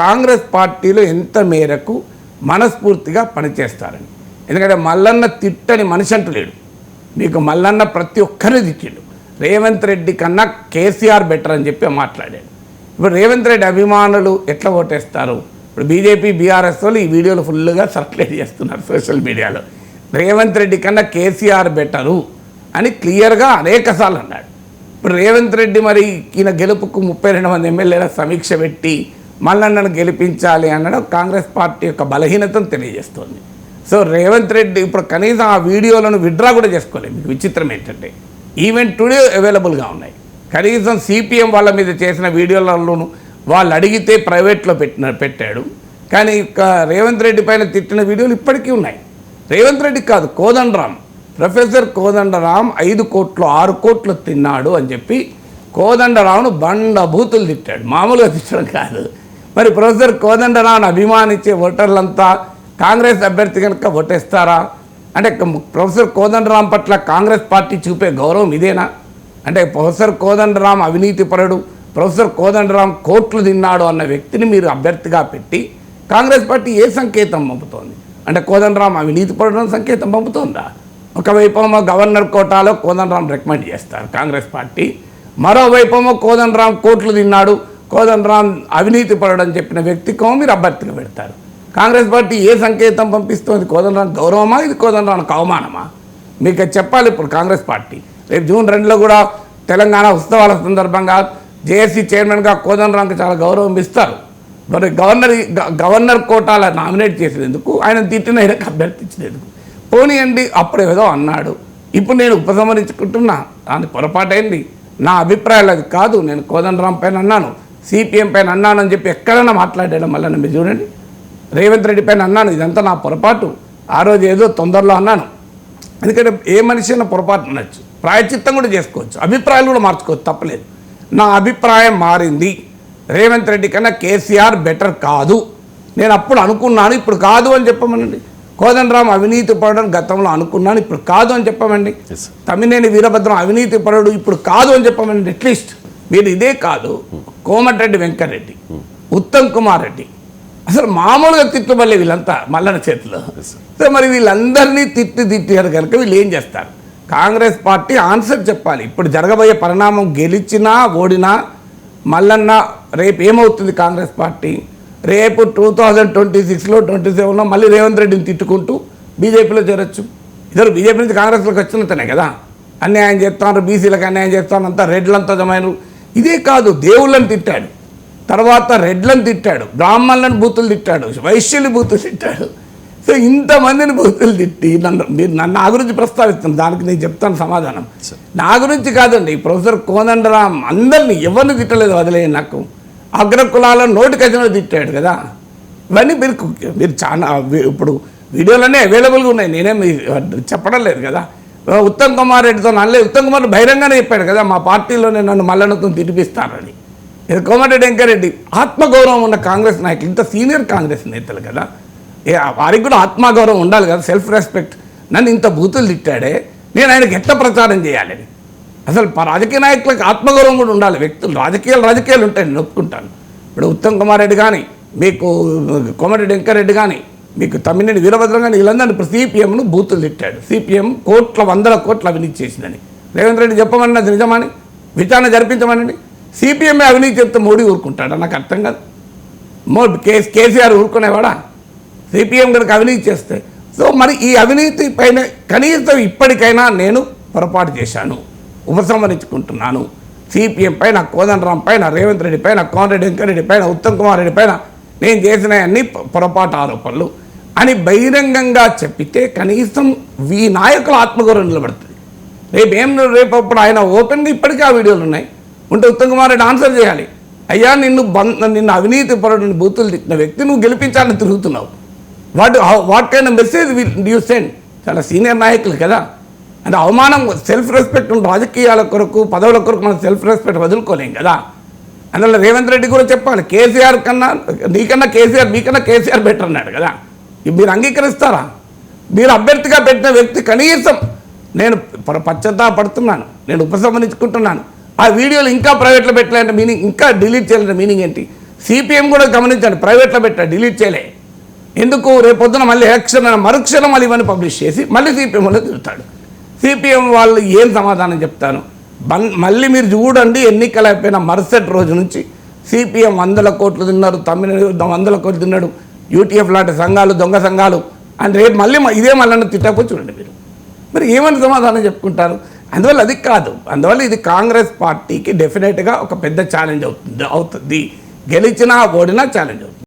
కాంగ్రెస్ పార్టీలో ఎంత మేరకు మనస్ఫూర్తిగా పనిచేస్తారని. ఎందుకంటే మల్లన్న తిట్టని మనిషి అంటూ లేడు మీకు మల్లన్న ప్రతి ఒక్కరిని తిట్టిండు. రేవంత్ రెడ్డి కన్నా కేసీఆర్ బెటర్ అని చెప్పి మాట్లాడాడు. ఇప్పుడు రేవంత్ రెడ్డి అభిమానులు ఎట్లా ఓటేస్తారు? ఇప్పుడు బీజేపీ బీఆర్ఎస్ వాళ్ళు ఈ వీడియోలు ఫుల్గా సర్క్యులేట్ చేస్తున్నారు సోషల్ మీడియాలో. రేవంత్ రెడ్డి కన్నా కేసీఆర్ బెటరు అని క్లియర్గా అనేకసార్లు అన్నాడు. ఇప్పుడు రేవంత్ రెడ్డి మరి ఈయన గెలుపుకు ముప్పై రెండు మంది ఎమ్మెల్యేల సమీక్ష పెట్టి మల్లన్నను గెలిపించాలి అనడం కాంగ్రెస్ పార్టీ యొక్క బలహీనతను తెలియజేస్తోంది. సో రేవంత్ రెడ్డి ఇప్పుడు కనీసం ఆ వీడియోలను విడ్రా కూడా చేసుకోలేదు. మీకు విచిత్రం ఏంటంటే ఈవెన్ టుడే అవైలబుల్గా ఉన్నాయి. కనీసం సిపిఎం వాళ్ళ మీద చేసిన వీడియోలలోనూ వాళ్ళు అడిగితే ప్రైవేట్లో పెట్టిన పెట్టాడు. కానీ రేవంత్ రెడ్డి పైన తిట్టిన వీడియోలు ఇప్పటికీ ఉన్నాయి. రేవంత్ రెడ్డి కాదు కోదండరామ్. ప్రొఫెసర్ కోదండరామ్ ఐదు కోట్లు ఆరు కోట్లు తిన్నాడు అని చెప్పి కోదండరావును బండభూతులు తిట్టాడు. మామూలుగా తిట్టడం కాదు. మరి ప్రొఫెసర్ కోదండరావును అభిమానించే ఓటర్లంతా కాంగ్రెస్ అభ్యర్థి కనుక ఓటేస్తారా? అంటే ప్రొఫెసర్ కోదండరాం పట్ల కాంగ్రెస్ పార్టీ చూపే గౌరవం ఇదేనా? అంటే ప్రొఫెసర్ కోదండరాం అవినీతిపరుడు ప్రొఫెసర్ కోదండరాం కోట్లు తిన్నాడు అన్న వ్యక్తిని మీరు అభ్యర్థిగా పెట్టి కాంగ్రెస్ పార్టీ ఏ సంకేతం పంపుతోంది? అంటే కోదండరాం అవినీతిపరుడు అని సంకేతం పంపుతోందా? ఒకవైపేమో గవర్నర్ కోటాలో కోదండరాం రికమెండ్ చేస్తారు కాంగ్రెస్ పార్టీ మరోవైపేమో కోదండరాం కోట్లు తిన్నాడు కోదండరాం అవినీతి అని చెప్పిన వ్యక్తికో మీరు అభ్యర్థిగా పెడతారు. కాంగ్రెస్ పార్టీ ఏ సంకేతం పంపిస్తుంది? కోదండరాం గౌరవమా? ఇది కోదండరాంకు అవమానమా? మీకు చెప్పాలి ఇప్పుడు కాంగ్రెస్ పార్టీ. రేపు జూన్ రెండులో కూడా తెలంగాణ ఉత్సవాల సందర్భంగా జేఏసీ చైర్మన్గా కోదండరాంకి చాలా గౌరవం ఇస్తారు. మరి గవర్నర్ గ- గవర్నర్ కోటాల నామినేట్ చేసేందుకు ఆయన తిట్టిన ఆయనకు అభ్యర్థించినందుకు. పోనీయండి అప్పుడు ఏదో అన్నాడు. ఇప్పుడు నేను ఉపసంహరించుకుంటున్నా. దాని పొరపాటైంది? నా అభిప్రాయాలు అది కాదు. నేను కోదండరాం పైన అన్నాను. సిపిఎం పైన అన్నాను అని చెప్పి ఎక్కడైనా మాట్లాడాను మళ్ళీ మీరు చూడండి. రేవంత్ రెడ్డి పైన అన్నాను ఇదంతా నా పొరపాటు. ఆ రోజు ఏదో తొందరలో అన్నాను. ఎందుకంటే ఏ మనిషి అయినా పొరపాటు అనొచ్చు ప్రాయచిత్తం కూడా చేసుకోవచ్చు. అభిప్రాయాలు కూడా మార్చుకోవచ్చు తప్పలేదు. నా అభిప్రాయం మారింది. రేవంత్ రెడ్డి కన్నా కేసీఆర్ బెటర్ కాదు. నేను అప్పుడు అనుకున్నాను ఇప్పుడు కాదు అని చెప్పమనండి కోదండరాం అవినీతి పరుడు గతంలో అనుకున్నాను ఇప్పుడు కాదు అని చెప్పమండి. తమ్మినేని వీరభద్రం అవినీతి పరుడు ఇప్పుడు కాదు అని చెప్పమండి అట్లీస్ట్. మీరు ఇదే కాదు కోమటిరెడ్డి వెంకటరెడ్డి ఉత్తమ్ కుమార్ రెడ్డి. అసలు మామూలుగా తిట్టుబల్లే వీళ్ళంతా మల్లన చేతిలో. సో మరి వీళ్ళందరినీ తిట్టి తిట్టారు కనుక వీళ్ళు ఏం చేస్తారు? కాంగ్రెస్ పార్టీ ఆన్సర్ చెప్పాలి. ఇప్పుడు జరగబోయే పరిణామం గెలిచినా ఓడినా మల్లన్న రేపు ఏమవుతుంది కాంగ్రెస్ పార్టీ? రేపు టూ థౌజండ్ ట్వంటీ సిక్స్లో ట్వంటీ సెవెన్లో మళ్ళీ రేవంత్ రెడ్డిని తిట్టుకుంటూ బీజేపీలో చేరొచ్చు. ఇద్దరు బీజేపీ నుంచి కాంగ్రెస్లోకి వచ్చినతనే కదా. అన్యాయం చేస్తాను బీసీలకు అన్యాయం చేస్తాను అంతా రెడ్లంతా జమైనరు ఇదే కాదు దేవుళ్ళని తిట్టాడు. తర్వాత రెడ్లను తిట్టాడు బ్రాహ్మణులను బూతులు తిట్టాడు వైశ్యులు బూతులు తిట్టాడు. సో ఇంతమందిని బూతులు తిట్టి నన్ను మీరు నన్ను నా గురించి ప్రస్తావిస్తాను దానికి నేను చెప్తాను సమాధానం. నా గురించి కాదండి ప్రొఫెసర్ కోదండరాం అందరిని ఎవరిని తిట్టలేదు వదిలేయండి నాకు. అగ్ర కులాలను నోటికజన తిట్టాడు కదా. ఇవన్నీ మీరు మీరు చాలా ఇప్పుడు వీడియోలన్నీ అవైలబుల్గా ఉన్నాయి. నేనేం మీ- చెప్పడం లేదు కదా. ఉత్తమ్ కుమార్ రెడ్డితో నల్లే ఉత్తమ్ కుమార్ బహిరంగానే చెప్పాడు కదా మా పార్టీలోనే నన్ను మల్లనతో తినిపిస్తారని. ఇది కోమటిరెడ్డి వెంకరెడ్డి ఆత్మగౌరవం ఉన్న కాంగ్రెస్ నాయకులు. ఇంత సీనియర్ కాంగ్రెస్ నేతలు కదా. ఏ వారికి కూడా ఆత్మగౌరవం ఉండాలి కదా సెల్ఫ్ రెస్పెక్ట్ నన్ను ఇంత బూతులు తిట్టాడే నేను ఆయనకి ఎట్ట ప్రచారం చేయాలని అసలు రాజకీయ నాయకులకు ఆత్మగౌరవం కూడా ఉండాలి. వ్యక్తులు రాజకీయాలు రాజకీయాలు ఉంటాయి నేను ఒప్పుకుంటాను ఇప్పుడు ఉత్తమ్ కుమార్ రెడ్డి కానీ మీకు కోమటిరెడ్డి వెంకరెడ్డి కానీ మీకు తమ్మినేని వీరభద్రం కానీ వీళ్ళందరినీ ఇప్పుడు సిపిఎంను బూతులు తిట్టాడు. సిపిఎం కోట్ల వందల కోట్ల అవినీతి చేసిందని. రేవంత్ రెడ్డి చెప్పమన్నది నిజమని? విచారణ జరిపించమనండి? సిపిఎంఏ అవినీతి చెప్తే మోడీ ఊరుకుంటాడా? నాకు అర్థం కాదు. మో కేస్ కేసీఆర్ ఊరుకునేవాడా? సిపిఎం కనుక అవినీతి చేస్తే. సో మరి ఈ అవినీతి పైన కనీసం ఇప్పటికైనా నేను పొరపాటు చేశాను. ఉపసంహరించుకుంటున్నాను. సిపిఎం పైన కోదండరాం పైన రేవంత్ రెడ్డి పైన కోమరెడ్డి వెంకరెడ్డి పైన ఉత్తమ్ కుమార్ రెడ్డి పైన నేను చేసిన అన్ని పొరపాటు ఆరోపణలు. అని బహిరంగంగా చెప్పితే కనీసం వీ నాయకుల ఆత్మగౌరవం నిలబడుతుంది. రేపు ఏం రేపు అప్పుడు ఆయన ఓపెన్గా ఇప్పటికీ ఆ వీడియోలు ఉన్నాయి. ఉంటే ఉత్తమ్ కుమార్ రెడ్డి ఆన్సర్ చేయాలి. అయ్యా నిన్ను బంద్ నిన్ను అవినీతి పరుడిని బూతులు తిట్టిన వ్యక్తి నువ్వు గెలిపించాలని తిరుగుతున్నావు. What what kind message you send చాలా సీనియర్ నాయకులు కదా. అంటే అవమానం సెల్ఫ్ రెస్పెక్ట్ ఉన్న రాజకీయాల కొరకు పదవుల కొరకు మనం సెల్ఫ్ రెస్పెక్ట్ వదులుకోలేం కదా. అందువల్ల రేవంత్ రెడ్డి కూడా చెప్పాలి కేసీఆర్ కన్నా నీకన్నా కేసీఆర్ మీకన్నా కేసీఆర్ బెటర్ అన్నాడు కదా. మీరు అంగీకరిస్తారా? మీరు అభ్యర్థిగా పెట్టిన వ్యక్తి కనీసం నేను ప- పశ్చాత్తాపడుతున్నాను నేను ఉపసంహరించుకుంటున్నాను ఆ వీడియోలు ఇంకా ప్రైవేట్లో పెట్టలేంటే మీనింగ్ ఇంకా డిలీట్ చేయాలంటే మీనింగ్ ఏంటి? సిపిఎం కూడా గమనించండి ప్రైవేట్లో పెట్టా డిలీట్ చేయలే. ఎందుకు? రేపొద్దున మళ్ళీ ఎలక్షన్ మరుక్షణం మళ్ళీ ఇవన్నీ పబ్లిష్ చేసి మళ్ళీ సిపిఎంలో తిరుగుతాడు సిపిఎం వాళ్ళు ఏం సమాధానం చెప్తాను మళ్ళీ మీరు చూడండి ఎన్నికలు అయిపోయిన మరుసటి రోజు నుంచి సిపిఎం వందల కోట్లు తిన్నారు తమిళ వందల కోట్లు తిన్నాడు యూటీఎఫ్ లాంటి సంఘాలు దొంగ సంఘాలు అని రేపు మళ్ళీ ఇదే మళ్ళీ తిట్టకపోతే చూడండి మీరు. మరి ఏమని సమాధానం చెప్పుకుంటారు? అందువల్ల అది కాదు. అందువల్ల ఇది కాంగ్రెస్ పార్టీకి డెఫినెట్గా ఒక పెద్ద ఛాలెంజ్ అవుతుంది అవుతుంది. గెలిచినా ఓడినా ఛాలెంజ్ అవుతుంది.